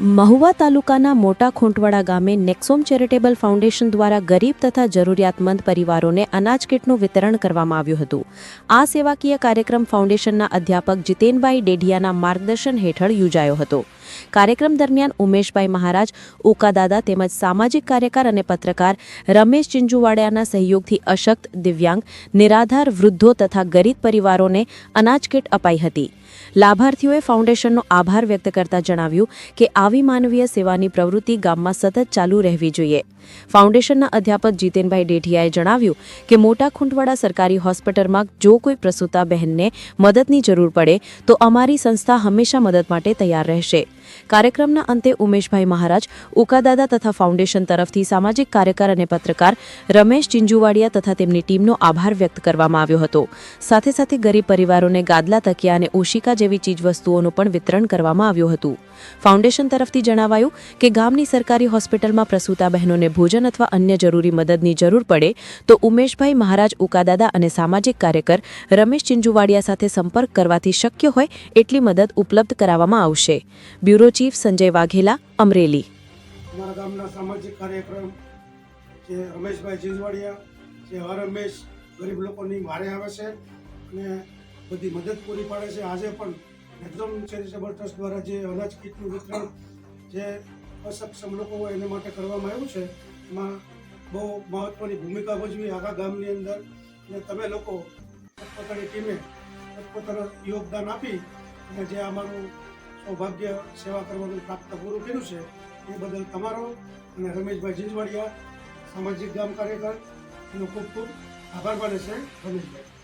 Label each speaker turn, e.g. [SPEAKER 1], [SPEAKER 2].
[SPEAKER 1] મહુવા તાલુકાના મોટા ખોંટવાડા ગામે નેક્સોમ ચેરિટેબલ ફાઉન્ડેશન દ્વારા ગરીબ તથા જરૂરિયાતમંદ પરિવારોને અનાજ કીટનું વિતરણ કરવામાં આવ્યું હતું. આ સેવાકીય કાર્યક્રમ ફાઉન્ડેશનના અધ્યાપક જીતેનભાઈ ડેઢિયાના માર્ગદર્શન હેઠળ યોજાયો હતો. કાર્યક્રમ દરમિયાન ઉમેશભાઈ મહારાજ, ઉકાદાદા તેમજ સામાજિક કાર્યકર અને પત્રકાર રમેશ ચિંજુવાડિયાના સહયોગથી અશક્ત, દિવ્યાંગ, નિરાધાર, વૃદ્ધો તથા ગરીબ પરિવારોને અનાજ કીટ અપાઈ હતી. લાભાર્થીઓએ ફાઉન્ડેશનનો આભાર વ્યક્ત કરતા જણાવ્યું કે આવી માનવીય સેવાની પ્રવૃત્તિ ગામમાં સતત ચાલુ રહેવી જોઈએ. ફાઉન્ડેશનના અધ્યાપક જીતેનભાઈ ડેઠિયાએ જણાવ્યું કે મોટા ખૂંટવાડા સરકારી હોસ્પિટલમાં જો કોઈ પ્રસૂતા બહેનને મદદની જરૂર પડે, તો અમારી સંસ્થા હંમેશા મદદ માટે તૈયાર રહેશે. કાર્યક્રમના અંતે ઉમેશભાઈ મહારાજ, ઉકાદાદા તથા ફાઉન્ડેશન તરફથી સામાજિક કાર્યકર અને પત્રકાર રમેશ ચિંજુવાડિયા તથા તેમની ટીમનો આભાર વ્યક્ત કરવામાં આવ્યો હતો. સાથે સાથે ગરીબ પરિવારોને ગાદલા તકિયા અને ઓશિકા જેવી ચીજવસ્તુઓનું પણ વિતરણ કરવામાં આવ્યું હતું. ફાઉન્ડેશન તરફથી જણાવાયું કે ગામની સરકારી હોસ્પિટલમાં પ્રસૂતા બહેનોને ભોજન અથવા અન્ય જરૂરી મદદની જરૂર પડે તો ઉમેશભાઈ મહારાજ, ઉકાદાદા અને સામાજિક કાર્યકર રમેશ ચિંજુવાડિયા સાથે સંપર્ક કરવાથી શક્ય હોય એટલી મદદ ઉપલબ્ધ કરાવવામાં આવશે. Bureau chief Sanjay Vaghela, Amreli.
[SPEAKER 2] અમારા ગામના સામાજિક કાર્યક્રમ જે રમેશભાઈ જીંજવાડિયા, જે હર રમેશ ગરીબ લોકોની વારે આવે છે અને બધી મદદ પૂરી પાડે છે. આજે પણ એકદમ ચેરિટેબલ ટ્રસ્ટ દ્વારા જે અનાજ કીટનું વિતરણ જે અસક્ષમ લોકો હોય એને માટે કરવામાં આવ્યું છે, એમાં બહુ મહત્ત્વની ભૂમિકા ભજવી આખા ગામની અંદર. અને તમે લોકો પોતાની ટીમે પોતાનું યોગદાન આપી અને જે અમારું સૌભાગ્ય સેવા કરવાનું પ્રાપ્ત પૂરું કર્યું છે, એ બદલ તમારો અને રમેશભાઈ જીંજવાડિયા સામાજિક ગામ કાર્યકર, એનો ખૂબ ખૂબ આભાર માને છે રમેશભાઈ.